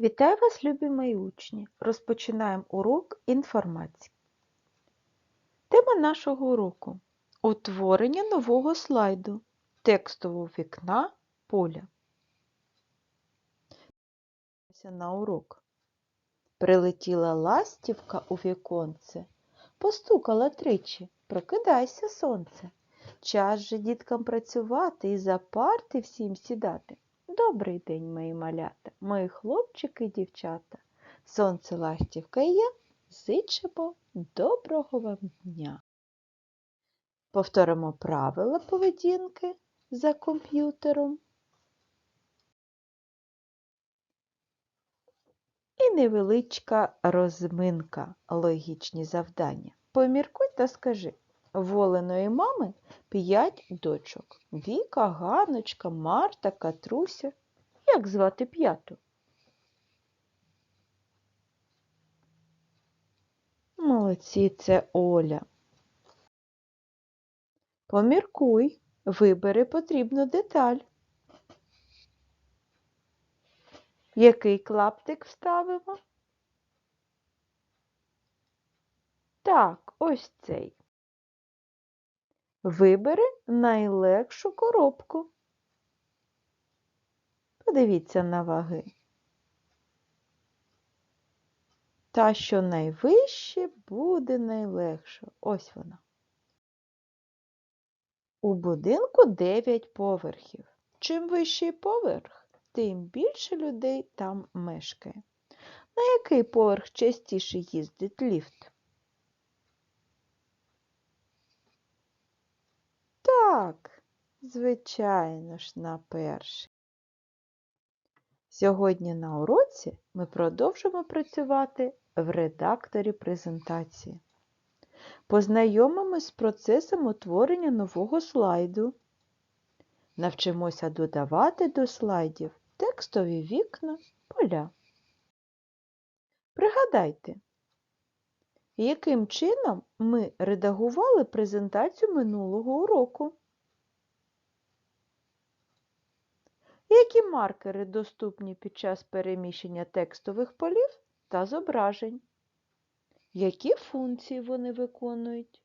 Вітаю вас, любі мої учні! Розпочинаємо урок інформації. Тема нашого уроку утворення нового слайду текстового вікна поля. На урок. Прилетіла ластівка у віконце, постукала тричі, прокидайся, сонце. Час же діткам працювати і за парти всім сідати. Добрий день, мої малята, мої хлопчики і дівчата. Сонце ластівка і я зичимо доброго вам дня. Повторимо правила поведінки за комп'ютером. І невеличка розминка, логічні завдання. Поміркуй та скажи. Воленої мами п'ять дочок. Віка, Ганочка, Марта, Катруся. Як звати п'яту? Молодці, це Оля. Поміркуй, вибери потрібну деталь. Який клаптик вставимо? Так, ось цей. Вибери найлегшу коробку. Подивіться на ваги. Та, що найвище, буде найлегше. Ось вона. У будинку 9 поверхів. Чим вищий поверх, тим більше людей там мешкає. На який поверх частіше їздить ліфт? Так, звичайно ж, на перший. Сьогодні на уроці ми продовжимо працювати в редакторі презентації. Познайомимось з процесом утворення нового слайду. Навчимося додавати до слайдів текстові вікна, поля. Пригадайте, яким чином ми редагували презентацію минулого уроку? Які маркери доступні під час переміщення текстових полів та зображень? Які функції вони виконують?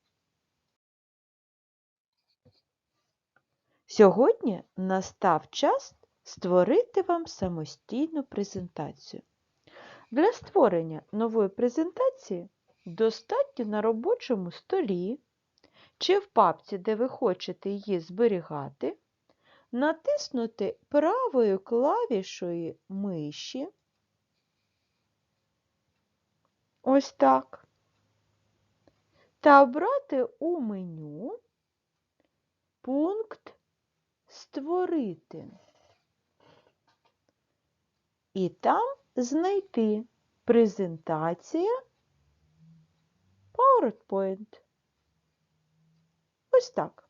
Сьогодні настав час створити вам самостійну презентацію. Для створення нової презентації достатньо на робочому столі чи в папці, де ви хочете її зберігати, натиснути правою клавішою миші. Ось так. Та обрати у меню пункт Створити. І там знайти презентація PowerPoint. Ось так.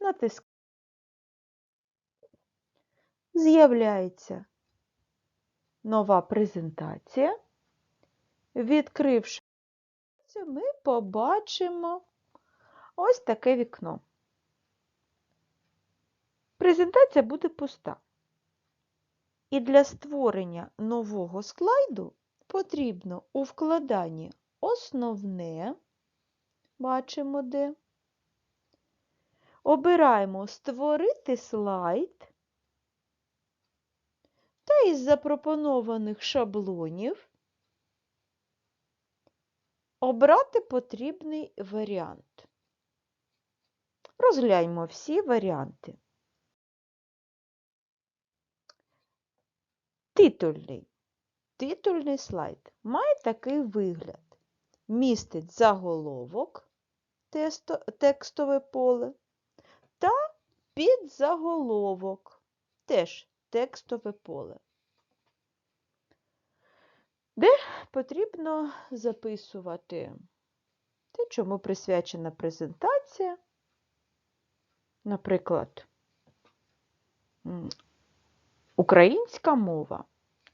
Натискаємо. З'являється нова презентація. Відкривши, ми побачимо ось таке вікно. Презентація буде пуста. І для створення нового слайду потрібно у вкладанні основне, бачимо де. Обираємо Створити слайд та із запропонованих шаблонів обрати потрібний варіант. Розгляньмо всі варіанти. Титульний. Титульний слайд має такий вигляд. Містить заголовок, текстове поле та підзаголовок, теж текстове поле, де потрібно записувати те, чому присвячена презентація, наприклад, українська мова,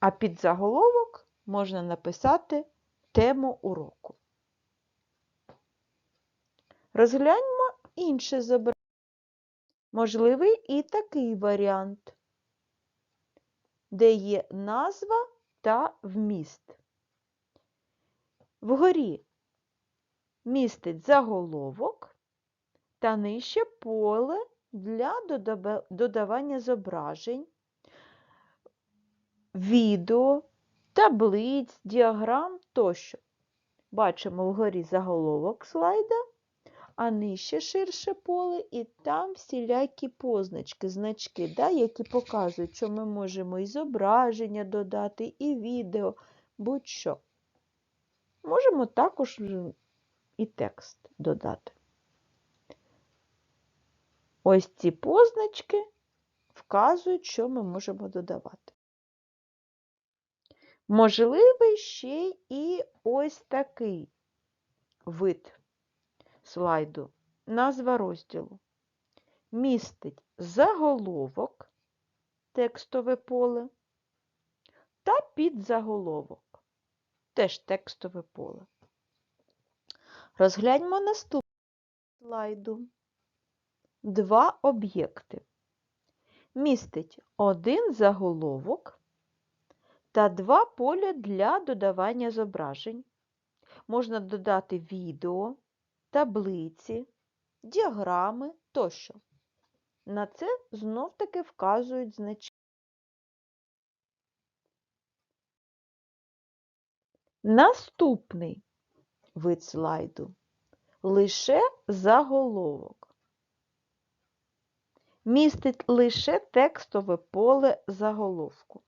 а під заголовок можна написати тему уроку. Розгляньмо інше зображення. Можливий і такий варіант. Де є назва та вміст. Вгорі містить заголовок та нижче поле для додавання зображень, відео, таблиць, діаграм тощо. Бачимо вгорі заголовок слайда, а нижче ширше поле, і там всілякі позначки, значки, да, які показують, що ми можемо і зображення додати, і відео, будь-що. Можемо також і текст додати. Ось ці позначки вказують, що ми можемо додавати. Можливий ще і ось такий вид слайду, назва розділу. Містить заголовок, текстове поле та підзаголовок, теж текстове поле. Розгляньмо наступний слайду. Два об'єкти. Містить один заголовок та два поля для додавання зображень. Можна додати відео, таблиці, діаграми тощо. На це знов-таки вказують значки. Наступний вид слайду лише заголовок. Містить лише текстове поле заголовку.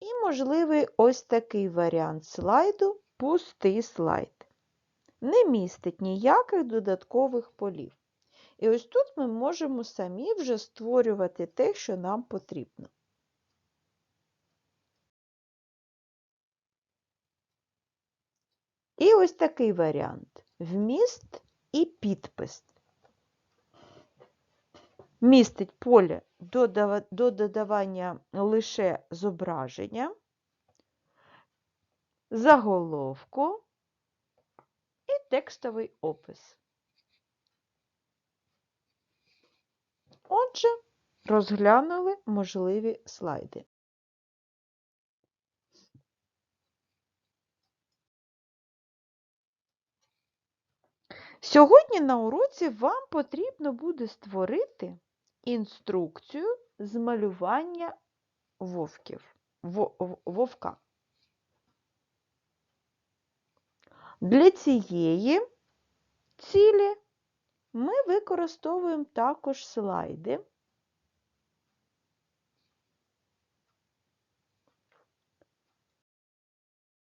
І можливий ось такий варіант слайду пустий слайд. Не містить ніяких додаткових полів. І ось тут ми можемо самі вже створювати те, що нам потрібно. І ось такий варіант вміст і підпис. Містить поле до додавання лише зображення, заголовку і текстовий опис. Отже, розглянули можливі слайди. Сьогодні на уроці вам потрібно буде створити інструкцію з малювання вовків, вовка. Для цієї цілі ми використовуємо також слайди.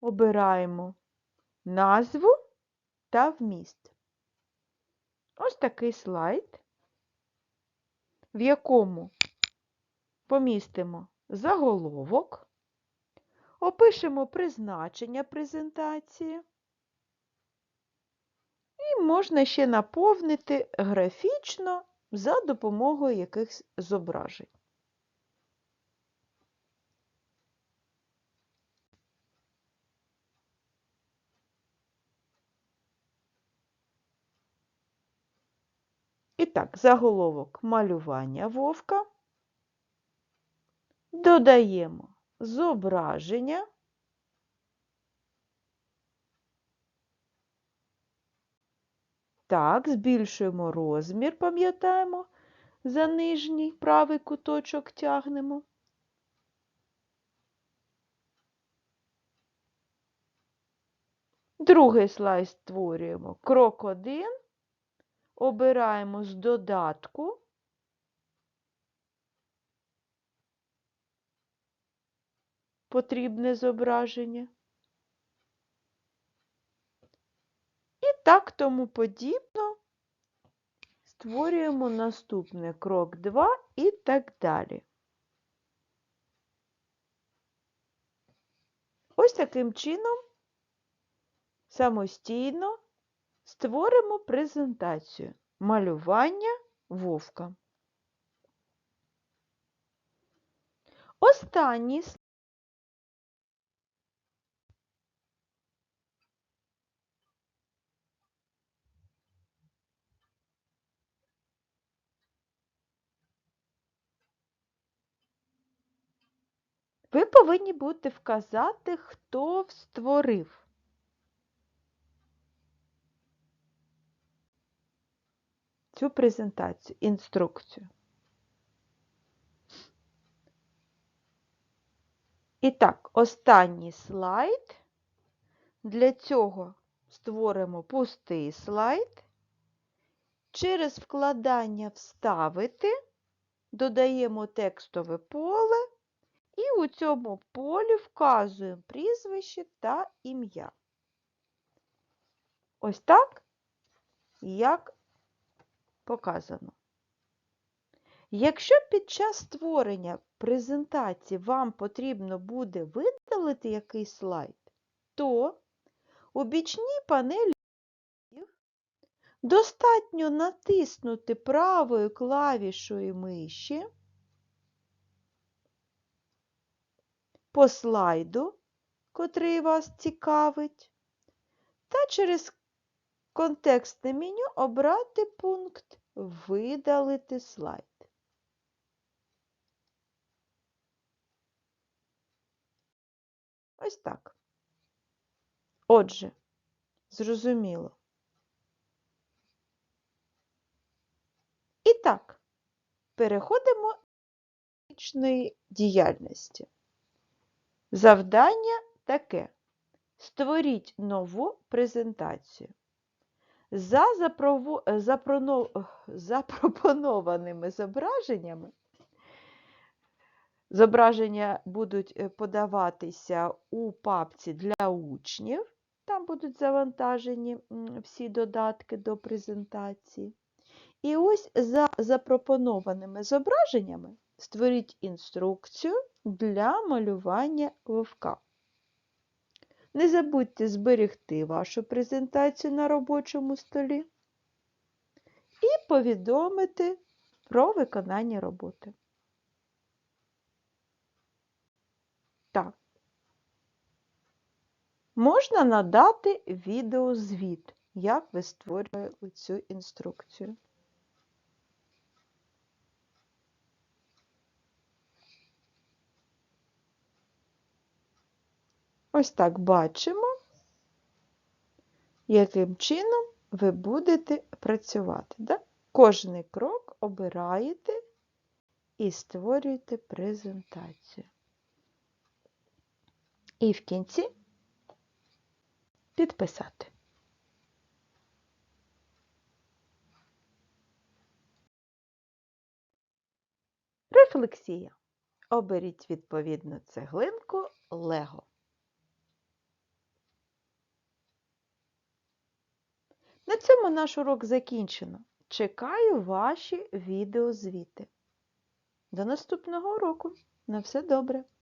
Обираємо назву та вміст. Ось такий слайд, в якому помістимо заголовок, опишемо призначення презентації можна ще наповнити графічно за допомогою якихось зображень. І так, заголовок малювання вовка. Додаємо зображення. Так, збільшуємо розмір, пам'ятаємо, за нижній правий куточок тягнемо. Другий слайд створюємо крок 1 обираємо з додатку потрібне зображення. І так тому подібно створюємо наступний крок 2 і так далі. Ось таким чином самостійно Створимо презентацію малювання вовка. Останній Ви повинні будете вказати, хто створив. Цю презентацію, інструкцію. І так, останній слайд. Для цього створимо пустий слайд. Через вкладання Вставити додаємо текстове поле і у цьому полі вказуємо прізвище та ім'я. Ось так, як показано. Якщо під час створення презентації вам потрібно буде видалити якийсь слайд, то у бічній панелі достатньо натиснути правою клавішою миші по слайду, котрий вас цікавить, та через контекстне меню обрати пункт Видалити слайд. Ось так. Отже, зрозуміло. І так, переходимо до діяльності. Завдання таке. Створіть нову презентацію. За запропонованими зображеннями Зображення будуть е, подаватися у папці для учнів. Там будуть завантажені всі додатки до презентації. І ось за запропонованими зображеннями створіть інструкцію для малювання вовка. Не забудьте зберегти вашу презентацію на робочому столі і повідомити про виконання роботи. Так. Можна надати відеозвіт, як ви створюєте цю інструкцію. Ось так бачимо, яким чином ви будете працювати. Да? Кожний крок обираєте і створюєте презентацію. І в кінці підписати. Рефлексія. Оберіть відповідну цеглинку Лего. На цьому наш урок закінчено. Чекаю ваші відеозвіти. До наступного уроку. На все добре!